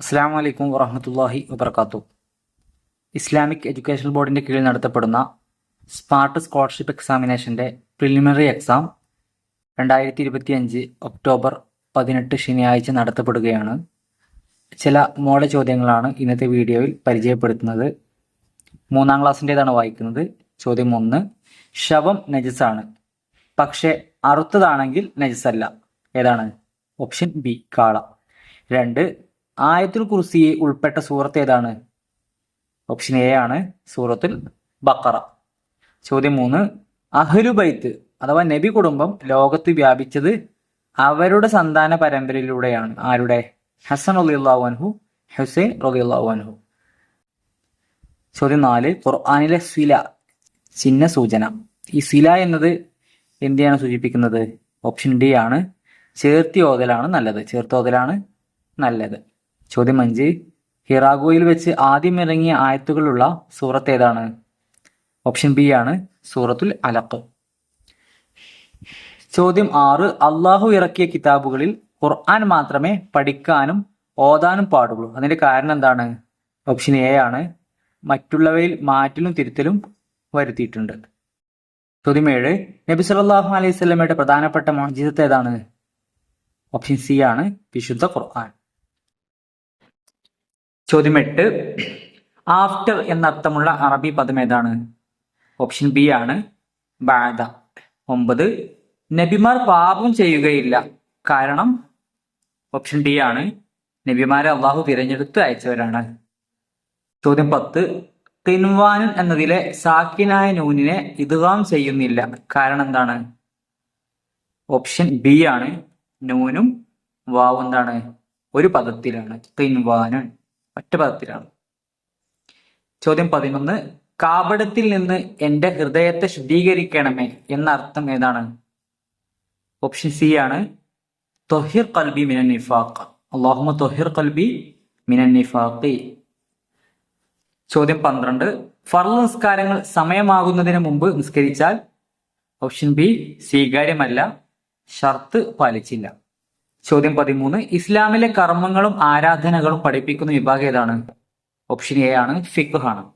അസ്സാം വലൈക്കും വറഹമത്തല്ലാഹി വബർക്കാത്തു ഇസ്ലാമിക് എഡ്യൂക്കേഷൻ ബോർഡിന്റെ കീഴിൽ നടത്തപ്പെടുന്ന സ്പാർട്ട് സ്കോളർഷിപ്പ് എക്സാമിനേഷന്റെ പ്രിലിമിനറി എക്സാം രണ്ടായിരത്തി ഇരുപത്തി അഞ്ച് ഒക്ടോബർ പതിനെട്ട് ശനിയാഴ്ച നടത്തപ്പെടുകയാണ്. ചില മോഡൽ ചോദ്യങ്ങളാണ് ഇന്നത്തെ വീഡിയോയിൽ പരിചയപ്പെടുത്തുന്നത്. മൂന്നാം ക്ലാസ്സിന്റേതാണ് വായിക്കുന്നത്. ചോദ്യം ഒന്ന് ശവം നജസാണ്. പക്ഷേ അറുത്തതാണെങ്കിൽ നജസല്ല ഏതാണ്? ഓപ്ഷൻ ബി കാള. രണ്ട് ആയത്തുൽ കുർസി ഉൾപ്പെട്ട സൂറത്ത് ഏതാണ്? ഓപ്ഷൻ എ ആണ് സൂറത്തുൽ ബക്കറ ചോദ്യം മൂന്ന് അഹ്ലുബൈത്ത് അഥവാ നബി കുടുംബം ലോകത്ത് വ്യാപിച്ചത് അവരുടെ സന്താന പരമ്പരയിലൂടെയാണ്. ആരുടെ? ഹസൻ റളിയല്ലാഹു അൻഹു ഹുസൈൻ റളിയല്ലാഹു അൻഹു. ചോദ്യം നാല് ഖുർആാനിലെ സില ചിഹ്ന സൂചന. ഈ സില എന്നത് എന്തിനാണ് സൂചിപ്പിക്കുന്നത്? ഓപ്ഷൻ ഡി ആണ് ചേർത്തി ഓതലാണ് നല്ലത്. ചേർത്തോതലാണ് നല്ലത്. ചോദ്യം അഞ്ച്. ഹിറാഗോയിൽ വെച്ച് ആദ്യം ഇറങ്ങിയ ആയത്തുകളുള്ള സൂറത്ത് ഏതാണ്? ഓപ്ഷൻ ബി ആണ് സൂറത്തുൽ അലക്ക് ചോദ്യം ആറ്. അള്ളാഹു ഇറക്കിയ കിതാബുകളിൽ ഖുർആൻ മാത്രമേ പഠിക്കാനും ഓതാനും പാടുള്ളൂ. അതിന്റെ കാരണം എന്താണ്? ഓപ്ഷൻ എ ആണ് മറ്റുള്ളവയിൽ മാറ്റലും തിരുത്തലും വരുത്തിയിട്ടുണ്ട്. ചോദ്യം ഏഴ്. നബി സല്ലല്ലാഹു അലൈഹി സ്വലമയുടെ പ്രധാനപ്പെട്ട മോചിതത്ത് ഏതാണ്? ഓപ്ഷൻ സി ആണ് വിശുദ്ധ ഖുർആൻ. ചോദ്യം എട്ട് ആഫ്റ്റർ എന്നർത്ഥമുള്ള അറബി പദം ഏതാണ്? ഓപ്ഷൻ ബി ആണ്. ബാദ. ഒമ്പത്. നബിമാർ പാപം ചെയ്യുകയില്ല. കാരണം ഓപ്ഷൻ ഡി ആണ്. നബിമാരെ അള്ളാഹു തിരഞ്ഞെടുത്ത് അയച്ചവരാണ്. ചോദ്യം പത്ത്. തിൻവാനുൻ എന്നതിലെ സാക്കിനായ നൂനിനെ ഇതുവാം ചെയ്യുന്നില്ല. കാരണം എന്താണ്? ഓപ്ഷൻ ബി ആണ്. നൂനും വാവും എന്താണ്? ഒരു പദത്തിലാണ്. തിൻവാനുൻ. ഒറ്റ പദത്തിലാണ്. ചോദ്യം പതിനൊന്ന് കാപടത്തിൽ നിന്ന് എന്റെ ഹൃദയത്തെ ശുദ്ധീകരിക്കണമേ എന്ന അർത്ഥം ഏതാണ്? ഓപ്ഷൻ സി ആണ് തൊഹിർ കൽബി മിനൻ നിഫാഖ്. അള്ളാഹുമ തൊഹിർ കൽബി മിനൻ നിഫാഖി. ചോദ്യം പന്ത്രണ്ട് ഫർൾ നിസ്കാരങ്ങൾ സമയമാകുന്നതിന് മുമ്പ് നിസ്കരിച്ചാൽ? ഓപ്ഷൻ ബി സ്വീകാര്യമല്ല ഷർത്ത് പാലിച്ചില്ല. ചോദ്യം പതിമൂന്ന്. ഇസ്ലാമിലെ കർമ്മങ്ങളും ആരാധനകളും പഠിപ്പിക്കുന്ന വിഭാഗം ഏതാണ്? ഓപ്ഷൻ എ ആണ് ഫിഖ് ആണ്.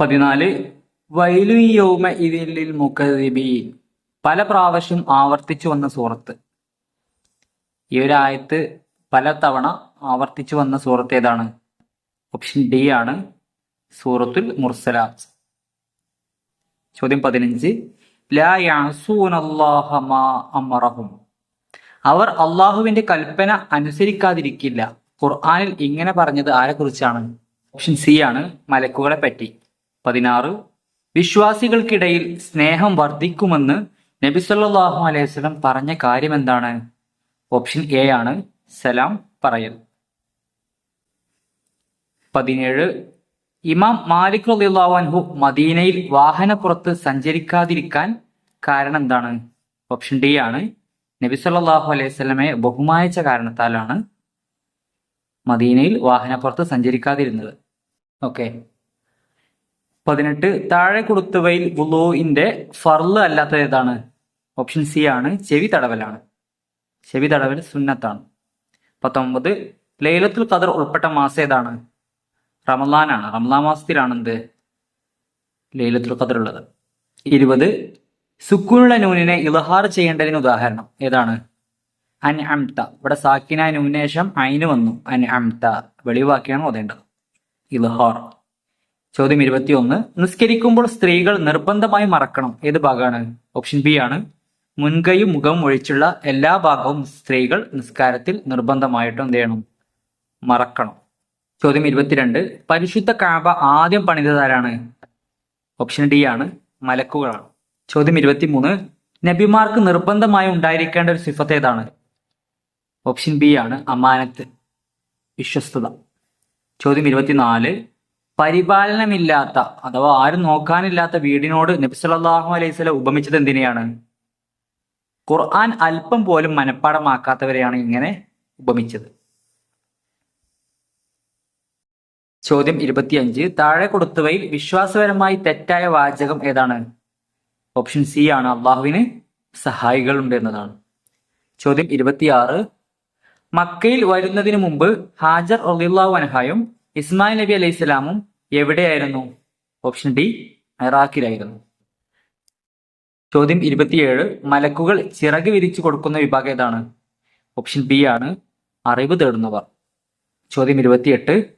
പതിനാല്. വൈലു യൗമ ഇതിൽ മുഖദിബീൻ പല പ്രാവശ്യം ആവർത്തിച്ചു വന്ന സൂറത്ത്. ഈ ഒരു ആയത്ത് പല തവണ ആവർത്തിച്ചു വന്ന സൂറത്ത് ഏതാണ്? ഓപ്ഷൻ ഡി ആണ് സൂറത്തുൽ മുർസലാത്ത്. ചോദ്യം പതിനഞ്ച്. അമറഹും. അവർ അള്ളാഹുവിന്റെ കൽപ്പന അനുസരിക്കാതിരിക്കില്ല. ഖുർആാനിൽ ഇങ്ങനെ പറഞ്ഞത് ആരെക്കുറിച്ചാണ്? ഓപ്ഷൻ സി ആണ് മലക്കുകളെ പറ്റി. പതിനാറ് വിശ്വാസികൾക്കിടയിൽ സ്നേഹം വർദ്ധിക്കുമെന്ന് നബി സല്ലാഹു അലൈഹി വസല്ലം പറഞ്ഞ കാര്യം എന്താണ് ഓപ്ഷൻ എ ആണ് സലാം പറയൽ. പതിനേഴ് ഇമാം മാലിക് അൻഹു മദീനയിൽ വാഹനപ്പുറത്ത് സഞ്ചരിക്കാതിരിക്കാൻ കാരണം എന്താണ്? ഓപ്ഷൻ ഡി ആണ്. നബി സല്ലാഹു അലൈഹി സ്വലമെ ബഹുമാനിച്ച കാരണത്താലാണ് മദീനയിൽ വാഹനപ്പുറത്ത് സഞ്ചരിക്കാതിരുന്നത്. ഓക്കെ പതിനെട്ട് താഴെ കൊടുത്തവയിൽ വുളൂഇന്റെ ഫർൾ അല്ലാത്തത് ഏതാണ്? ഓപ്ഷൻ സി ആണ്. ചെവി തടവലാണ്. ചെവി തടവൽ സുന്നത്താണ്. പത്തൊമ്പത് ലൈലത്തുൽ ഖദർ ഉൾപ്പെട്ട മാസം ഏതാണ്? റമലാനാണ് റമലാ മാസത്തിലാണ് എന്ത് ലൈലത്തുൽ ഖദർ ഉള്ളത് ഇരുപത് സുക്കൂനുള്ള നൂനിനെ ഇലഹാർ ചെയ്യേണ്ടതിന് ഉദാഹരണം. ഏതാണ്? അൻ അംത ഇവിടെ സാക്കിന നൂനേശം അയിന് വന്നു. അൻ അംത വെളിവാക്കിയാണ് ഓതേണ്ടത്. ഇലഹാർ ചോദ്യം ഇരുപത്തി ഒന്ന് നിസ്കരിക്കുമ്പോൾ സ്ത്രീകൾ നിർബന്ധമായി മറക്കണം. ഏത് ഭാഗമാണ്? ഓപ്ഷൻ ബി ആണ്. മുൻകൈയും മുഖവും ഒഴിച്ചുള്ള എല്ലാ ഭാഗവും സ്ത്രീകൾ നിസ്കാരത്തിൽ നിർബന്ധമായിട്ടും എന്ത് ചെയ്യണം? മറക്കണം. ചോദ്യം ഇരുപത്തിരണ്ട്. പരിശുദ്ധ കാബ ആദ്യം പണിതതാരാണ് ഓപ്ഷൻ ഡി ആണ് മലക്കുകളാണ്. ചോദ്യം ഇരുപത്തിമൂന്ന്. നബിമാർക്ക് നിർബന്ധമായി ഉണ്ടായിരിക്കേണ്ട ഒരു സിഫത്ത് ഏതാണ്? ഓപ്ഷൻ ബി ആണ് അമാനത്ത് വിശ്വസ്തത. ചോദ്യം ഇരുപത്തിനാല്. പരിപാലനമില്ലാത്ത അഥവാ ആരും നോക്കാനില്ലാത്ത വീടിനോട് നബി സല്ലല്ലാഹു അലൈഹി വസല്ലം ഉപമിച്ചത് എന്തിനെയാണ്? ഖുർആൻ അല്പം പോലും മനഃപ്പാടമാക്കാത്തവരെയാണ് ഇങ്ങനെ ഉപമിച്ചത്. ചോദ്യം ഇരുപത്തിയഞ്ച്. താഴെ കൊടുത്തവയിൽ വിശ്വാസപരമായി തെറ്റായ വാചകം ഏതാണ്? ഓപ്ഷൻ സി ആണ്. അള്ളാഹുവിന് സഹായികളുണ്ട് എന്നതാണ്. ചോദ്യം ഇരുപത്തിയാറ്. മക്കയിൽ വരുന്നതിന് മുമ്പ് ഹാജർ റളിയല്ലാഹു അനഹായും ഇസ്മായിൽ നബി അലൈഹി സ്വലാമും എവിടെയായിരുന്നു? ഓപ്ഷൻ ഡി ഇറാഖിലായിരുന്നു. ചോദ്യം ഇരുപത്തിയേഴ്. മലക്കുകൾ ചിറക് വിരിച്ചു കൊടുക്കുന്ന വിഭാഗം ഏതാണ്? ഓപ്ഷൻ ബി ആണ്. അറിവ് തേടുന്നവർ. ചോദ്യം ഇരുപത്തിയെട്ട്.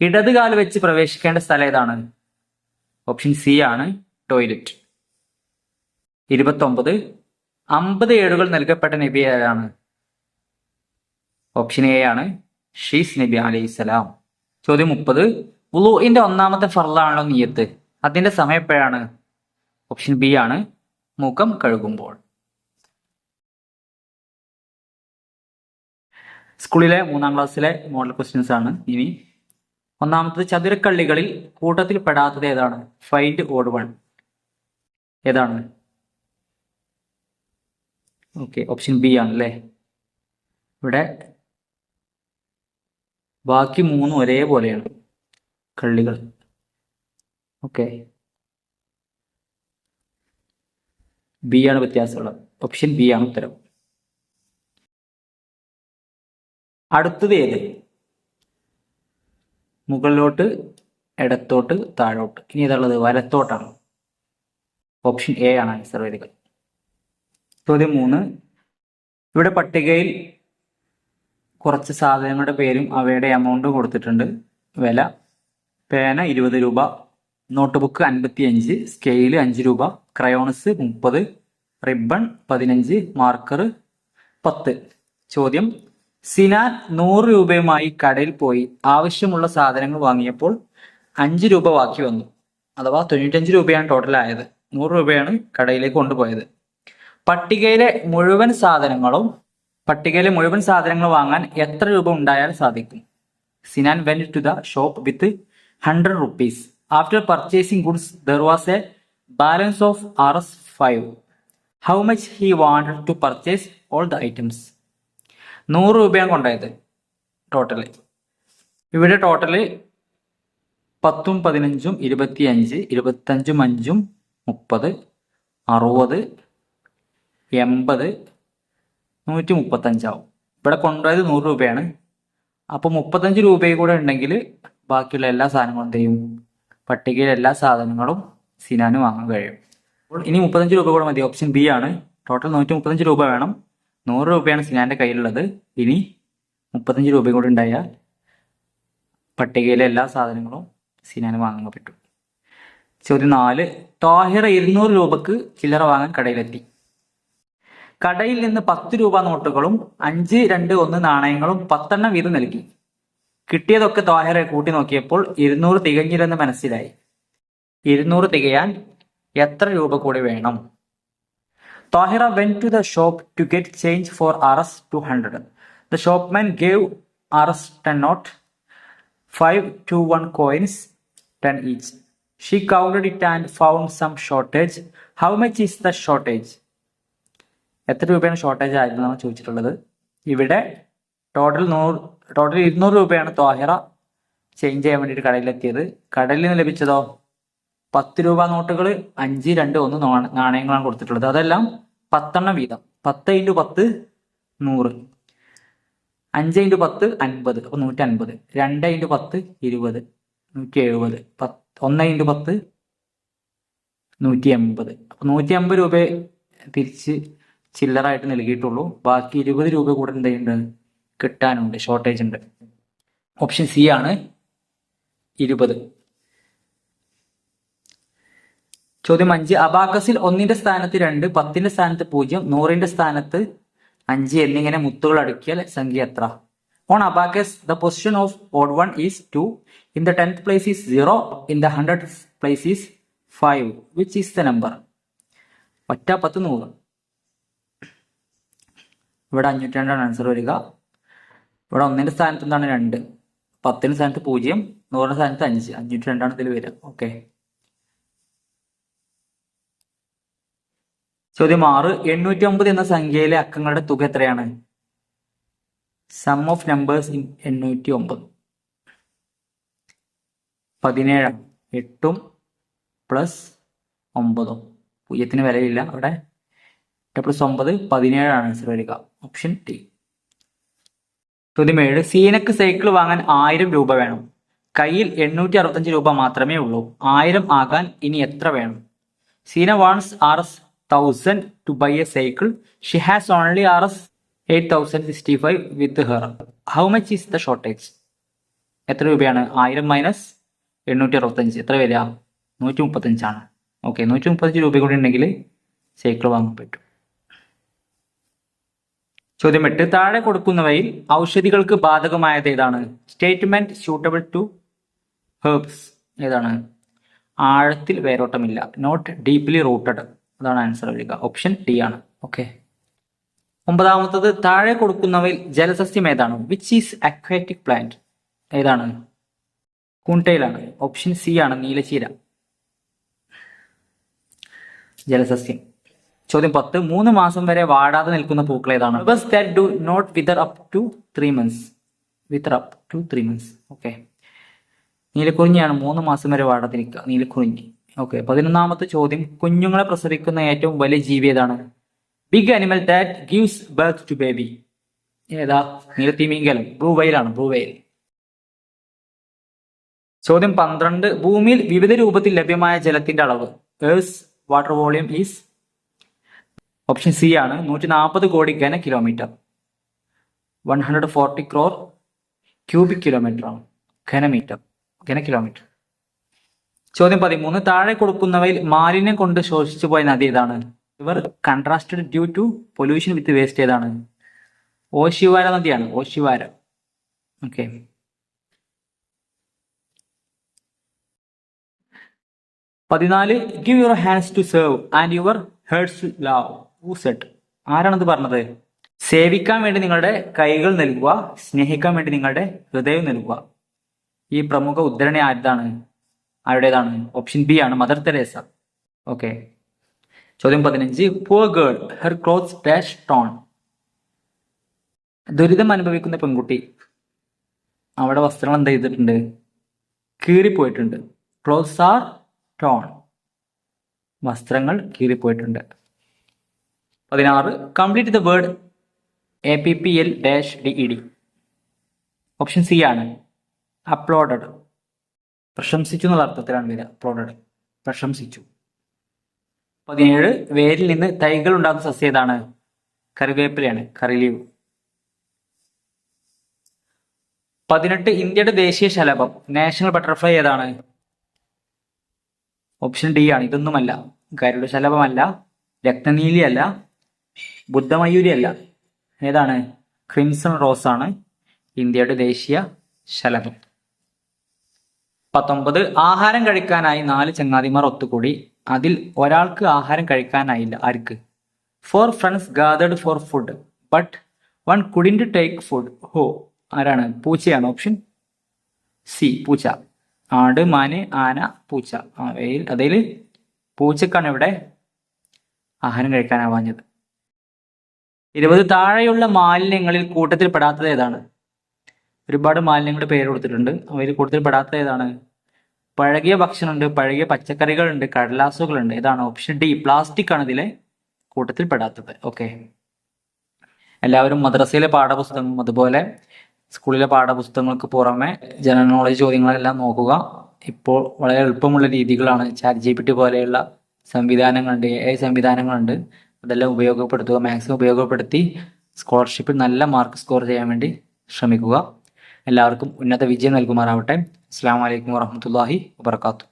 ഇടത് കാൽ വെച്ച് പ്രവേശിക്കേണ്ട സ്ഥലം ഏതാണ്? ഓപ്ഷൻ സി ആണ് ടോയ്ലറ്റ്. ഇരുപത്തൊമ്പത്. അമ്പത് ഏടുകൾ നൽകപ്പെട്ട നബി ആരാണ്? ഓപ്ഷൻ എ ആണ് ഷീസ് നബി അലൈഹി സ്വലാം. ചോദ്യം മുപ്പത്. ഉളുവിന്റെ ഒന്നാമത്തെ ഫർലാണോ നീയത്ത്. അതിന്റെ സമയം എപ്പോഴാണ്? ഓപ്ഷൻ ബി ആണ് മുഖം കഴുകുമ്പോൾ. സ്കൂളിലെ മൂന്നാം ക്ലാസ്സിലെ മോഡൽ ക്വസ്റ്റ്യൻസ് ആണ് ഇനി ഒന്നാമത്തത് ചതുരക്കള്ളികളിൽ കൂട്ടത്തിൽ പെടാത്തത് ഏതാണ്? ഫൈൻഡ് ഓഡ് വൺ ഏതാണ്? ഓക്കെ ഓപ്ഷൻ ബി ആണ് അല്ലേ ഇവിടെ ബാക്കി മൂന്നും ഒരേപോലെയാണ് കള്ളികൾ. ഓക്കെ ബി ആണ് വ്യത്യാസമുള്ളത്. ഓപ്ഷൻ ബി ആണ് ഉത്തരം. അടുത്തത് ഏത്? മുകളിലോട്ട് ഇടത്തോട്ട് താഴോട്ട്. ഇനി ഇതുള്ളത് വലത്തോട്ടാണ്. ഓപ്ഷൻ എ ആണ് ആൻസർ വരിക ചോദ്യം മൂന്ന്. ഇവിടെ പട്ടികയിൽ കുറച്ച് സാധനങ്ങളുടെ പേരും അവയുടെ എമൗണ്ടും കൊടുത്തിട്ടുണ്ട്. വില പേന ഇരുപത് രൂപ നോട്ട് ബുക്ക് അൻപത്തി അഞ്ച് സ്കെയിൽ അഞ്ച് രൂപ ക്രയോൺസ് മുപ്പത് റിബൺ പതിനഞ്ച് മാർക്കർ പത്ത്. ചോദ്യം സിനാൻ നൂറ് രൂപയുമായി കടയിൽ പോയി ആവശ്യമുള്ള സാധനങ്ങൾ വാങ്ങിയപ്പോൾ അഞ്ച് രൂപ ബാക്കി വന്നു. അഥവാ തൊണ്ണൂറ്റഞ്ച് രൂപയാണ് ടോട്ടൽ ആയത് നൂറ് രൂപയാണ് കടയിലേക്ക് കൊണ്ടുപോയത്. പട്ടികയിലെ മുഴുവൻ സാധനങ്ങളും പട്ടികയിലെ മുഴുവൻ സാധനങ്ങൾ വാങ്ങാൻ എത്ര രൂപ ഉണ്ടായാൽ സാധിക്കും? Sinan went to the shop with hundred rupees after purchasing goods there was a balance of R S five how much he wanted to purchase all the items നൂറ് രൂപയാണ് കൊണ്ടായത് ടോട്ടൽ ഇവിടെ ടോട്ടൽ പത്തും പതിനഞ്ചും ഇരുപത്തി അഞ്ച് ഇരുപത്തഞ്ചും അഞ്ചും മുപ്പത് അറുപത് എൺപത് നൂറ്റി മുപ്പത്തഞ്ചാവും ഇവിടെ കൊണ്ടുപോയത് നൂറ് രൂപയാണ്. അപ്പോൾ മുപ്പത്തഞ്ച് രൂപയും കൂടെ ഉണ്ടെങ്കിൽ ബാക്കിയുള്ള എല്ലാ സാധനങ്ങളും ചെയ്യും? പട്ടികയിലെ എല്ലാ സാധനങ്ങളും സിനാന് വാങ്ങാൻ കഴിയും. ഇനി മുപ്പത്തഞ്ച് രൂപ കൂടെ മതി. ഓപ്ഷൻ ബി ആണ്. ടോട്ടൽ നൂറ്റി മുപ്പത്തഞ്ച് രൂപ വേണം. നൂറ് രൂപയാണ് സിനാന്റെ കയ്യിലുള്ളത്. ഇനി മുപ്പത്തഞ്ച് രൂപയും കൂടി ഉണ്ടായാൽ പട്ടികയിലെ എല്ലാ സാധനങ്ങളും സിനാന് വാങ്ങാൻ പറ്റും. ചോദ്യം നാല് താഹിറ ഇരുന്നൂറ് രൂപക്ക് ചില്ലറ വാങ്ങാൻ കടയിലെത്തി. കടയിൽ നിന്ന് പത്ത് രൂപ നോട്ടുകളും അഞ്ച് രണ്ട് ഒന്ന് നാണയങ്ങളും പത്തെണ്ണം വീതം നൽകി. കിട്ടിയതൊക്കെ താഹിറെ കൂട്ടി നോക്കിയപ്പോൾ ഇരുന്നൂറ് തികഞ്ഞില്ലെന്ന് മനസ്സിലായി. ഇരുന്നൂറ് തികയാൻ എത്ര രൂപ കൂടി വേണം? The shop to get change for R S two hundred the shopman gave R S ten note five two one coins ten each she counted it and found some shortage how much is the shortage എത്ര രൂപയാണ് shortage ആയിരുന്നെന്നാണ് ചോദിച്ചിട്ടുള്ളത്. ഇവിടെ total നൂറ് total ഇരുന്നൂറ് രൂപയാണ് തോഹിറ change ചെയ്യാൻ വേണ്ടിയിട്ട് കടയിലെത്തിയത്. കടയിൽ നിന്ന് ലഭിച്ചതോ? പത്ത് രൂപ നോട്ടുകൾ അഞ്ച് രണ്ട് ഒന്ന് നാണ- നാണയങ്ങളാണ് കൊടുത്തിട്ടുള്ളത്. അതെല്ലാം പത്തെണ്ണം വീതം. പത്ത് ഇന്റു പത്ത് നൂറ്. അഞ്ച് ഇന്റു പത്ത് അൻപത്. അപ്പോൾ നൂറ്റി അൻപത് രണ്ട് ഇന്റു പത്ത് ഇരുപത്. നൂറ്റി എഴുപത് പത്ത് ഒന്ന് ഇന്റു പത്ത് നൂറ്റി എൺപത് അപ്പോൾ നൂറ്റി അമ്പത് രൂപ തിരിച്ച് ചില്ലറായിട്ട് നൽകിയിട്ടുള്ളൂ. ബാക്കി ഇരുപത് രൂപ കൂടെ എന്തെയുണ്ട് കിട്ടാനുണ്ട്. ഷോർട്ടേജ് ഉണ്ട്. ഓപ്ഷൻ സി ആണ് ഇരുപത്. ചോദ്യം അഞ്ച്. അബാക്കസിൽ ഒന്നിന്റെ സ്ഥാനത്ത് രണ്ട് പത്തിന്റെ സ്ഥാനത്ത് പൂജ്യം നൂറിന്റെ സ്ഥാനത്ത് അഞ്ച് എന്നിങ്ങനെ മുത്തുകൾ അടുക്കിയാൽ സംഖ്യ എത്ര? On abacus the position of odd one is two in the tenth place is zero in the hundred place is five which is the number ഒറ്റ പത്ത് നൂറ്. ഇവിടെ അഞ്ഞൂറ്റി രണ്ടാണ് ആൻസർ വരിക. ഇവിടെ ഒന്നിന്റെ സ്ഥാനത്ത് എന്താണ് രണ്ട്? പത്തിന്റെ സ്ഥാനത്ത് പൂജ്യം നൂറിന്റെ സ്ഥാനത്ത് അഞ്ച്. അഞ്ഞൂറ്റി രണ്ടാണ് ഇതിൽ വരിക. ഓക്കെ ചോദ്യം ആറ്. എണ്ണൂറ്റി ഒമ്പത് എന്ന സംഖ്യയിലെ അക്കങ്ങളുടെ തുക എത്രയാണ്? സം ഓഫ് നമ്പേഴ്സ് ഇൻ എണ്ണൂറ്റി ഒമ്പത് പതിനേഴാണ്. എട്ടും പ്ലസ് ഒമ്പതും. പൂജ്യത്തിന് വിലയില്ല അവിടെ. എട്ട് പ്ലസ് ഒമ്പത് പതിനേഴാണ്. ആൻസർ വരിക. ഓപ്ഷൻ ടി ചോദ്യം ഏഴ്. സീനക്ക് സൈക്കിൾ വാങ്ങാൻ ആയിരം രൂപ വേണം. കയ്യിൽ എണ്ണൂറ്റി അറുപത്തഞ്ച് രൂപ മാത്രമേ ഉള്ളൂ. ആയിരം ആകാൻ ഇനി എത്ര വേണം? Seena wants R S thousand to buy a cycle she has only R S eight thousand sixty five with her how much is the shortage എത്ര രൂപയാണ്? ആയിരം മൈനസ് എണ്ണൂറ്റി അറുപത്തഞ്ച് എത്ര വില നൂറ്റി മുപ്പത്തഞ്ചാണ് ഓക്കെ നൂറ്റി മുപ്പത്തഞ്ച് രൂപ കൂടി ഉണ്ടെങ്കിൽ സൈക്കിൾ വാങ്ങാൻ പറ്റും. ചോദ്യം എട്ട്. താഴെ കൊടുക്കുന്നവയിൽ ഔഷധികൾക്ക് ബാധകമായത് ഏതാണ്? സ്റ്റേറ്റ്മെന്റ് സ്യൂട്ടബിൾ ടു ഹെർബ്സ് ഏതാണ്? ആഴത്തിൽ വേരോട്ടമില്ല. നോട്ട് ഡീപ്ലി റൂട്ടഡ് അതാണ് ആൻസർ വരിക ഓപ്ഷൻ ഡി ആണ്. ഓക്കെ ഒമ്പതാമത്തത് താഴെ കൊടുക്കുന്നവയിൽ ജലസസ്യം ഏതാണ്? വിച്ച് ഈസ് അക്വാറ്റിക് പ്ലാന്റ് ഏതാണ്? കൂൺടൈലാണ് ഓപ്ഷൻ സി ആണ് നീലച്ചീര ജലസസ്യം. ചോദ്യം പത്ത് മൂന്ന് മാസം വരെ വാടാതെ നിൽക്കുന്ന പൂക്കൾ ഏതാണ്? Do not wither up to three months wither up to three months okay നീലക്കുറിഞ്ഞിയാണ് മൂന്ന് മാസം വരെ വാടാതിരിക്കുക നീലക്കുറിഞ്ഞി. ഓക്കെ പതിനൊന്നാമത്തെ ചോദ്യം. കുഞ്ഞുങ്ങളെ പ്രസവിക്കുന്ന ഏറ്റവും വലിയ ജീവി ഏതാണ്? Big animal that gives birth to baby ഏതാ? നീലത്തിമീങ്കലം ബ്ലൂ വെയിലാണ് ബ്ലൂ വെയിൽ. ചോദ്യം പന്ത്രണ്ട്. ഭൂമിയിൽ വിവിധ രൂപത്തിൽ ലഭ്യമായ ജലത്തിന്റെ അളവ്. Earth's water volume is option C ആണ്. നൂറ്റി നാൽപ്പത് കോടി ഘന kilometre one hundred forty crore cubic kilometre ആണ്. ഘനമീറ്റർ. ഘന കിലോമീറ്റർ ചോദ്യം പതിമൂന്ന്. താഴെ കൊടുക്കുന്നവയിൽ മാലിന്യം കൊണ്ട് ശോഷിച്ചു പോയ നദി ഏതാണ്? ഇവർ contrasted due to pollution with waste ഏതാണ്? ഓശിവാര നദിയാണ്. ഓശിവാര. ഓക്കെ പതിനാല് give your hands to serve and your hearts to love said ആരാണത് പറഞ്ഞത്? സേവിക്കാൻ വേണ്ടി നിങ്ങളുടെ കൈകൾ നൽകുക സ്നേഹിക്കാൻ വേണ്ടി നിങ്ങളുടെ ഹൃദയം നൽകുക. ഈ പ്രമുഖ ഉദ്ധരണി ആരുതാണ്? ആരുടേതാണ്? ഓപ്ഷൻ ബി ആണ് മദർ തെരേസ ഓക്കെ ചോദ്യം പതിനഞ്ച്. Poor girl her clothes dash torn ദുരിതം അനുഭവിക്കുന്ന പെൺകുട്ടി. അവിടെ വസ്ത്രങ്ങൾ എന്ത് ചെയ്തിട്ടുണ്ട്? കീറിപ്പോയിട്ടുണ്ട്. ക്ലോത്ത്സ് ആർ ടോൺ വസ്ത്രങ്ങൾ കീറിപ്പോയിട്ടുണ്ട്. പതിനാറ്. Complete the word A P P L dash D E D option C ആണ്. അപ്ലോഡഡ് പ്രശംസിച്ചു എന്നുള്ള അർത്ഥത്തിലാണ് വരിക പ്ലോട്ടഡ് പ്രശംസിച്ചു. പതിനേഴ് വേരിൽ നിന്ന് തൈകൾ ഉണ്ടാകുന്ന സസ്യം ഏതാണ്? കറിവേപ്പിലയാണ് കറിലീവ്. പതിനെട്ട് ഇന്ത്യയുടെ ദേശീയ ശലഭം നാഷണൽ ബട്ടർഫ്ലൈ ഏതാണ്? ഓപ്ഷൻ ഡി ആണ് ഇതൊന്നുമല്ല. ഗരുഡ ശലഭമല്ല രക്തനീലി അല്ല ബുദ്ധമയൂരി അല്ല ഏതാണ്? ക്രിംസൺ റോസ് ആണ് ഇന്ത്യയുടെ ദേശീയ ശലഭം. പത്തൊമ്പത് ആഹാരം കഴിക്കാനായി നാല് ചങ്ങാതിമാർ ഒത്തുകൂടി. അതിൽ ഒരാൾക്ക് ആഹാരം കഴിക്കാനായില്ല ആർക്ക്? Four friends gathered for food but one couldn't take food who ആരാണ്? പൂച്ചയാണ് ഓപ്ഷൻ സി പൂച്ച. ആട് മാന് ആന പൂച്ച. അതിൽ പൂച്ചക്കാണ് ഇവിടെ ആഹാരം കഴിക്കാനാവാഞ്ഞത്. ഇരുപത് താഴെയുള്ള മാലിന്യങ്ങളിൽ കൂട്ടത്തിൽ പെടാത്തത് ഏതാണ്? ഒരുപാട് മാലിന്യങ്ങളുടെ പേര് കൊടുത്തിട്ടുണ്ട്. അവയിൽ കൂടുതൽ പെടാത്ത ഏതാണ്? പഴകിയ ഭക്ഷണമുണ്ട് പഴകിയ പച്ചക്കറികളുണ്ട് കടലാസുകളുണ്ട്. ഇതാണ് ഓപ്ഷൻ ഡി പ്ലാസ്റ്റിക് ആണ് ഇതിലെ കൂട്ടത്തിൽ പെടാത്തത്. ഓക്കെ എല്ലാവരും മദ്രസയിലെ പാഠപുസ്തകങ്ങളും അതുപോലെ സ്കൂളിലെ പാഠപുസ്തകങ്ങൾക്ക് പുറമെ ജനറൽ നോളജ് ചോദ്യങ്ങളെല്ലാം നോക്കുക. ഇപ്പോൾ വളരെ എളുപ്പമുള്ള രീതികളാണ് ചാറ്റ് ജി പി ടി പോലെയുള്ള സംവിധാനങ്ങളുണ്ട് എ സംവിധാനങ്ങളുണ്ട്. അതെല്ലാം ഉപയോഗപ്പെടുത്തുക മാക്സിമം ഉപയോഗപ്പെടുത്തി സ്കോളർഷിപ്പിൽ നല്ല മാർക്ക് സ്കോർ ചെയ്യാൻ വേണ്ടി ശ്രമിക്കുക. എല്ലാവർക്കും ഉന്നത വിജയം നൽകുമാറാവട്ടെ. അസ്സാം വലൈക്കും വാഹമത്തല്ലാഹി വാത്തു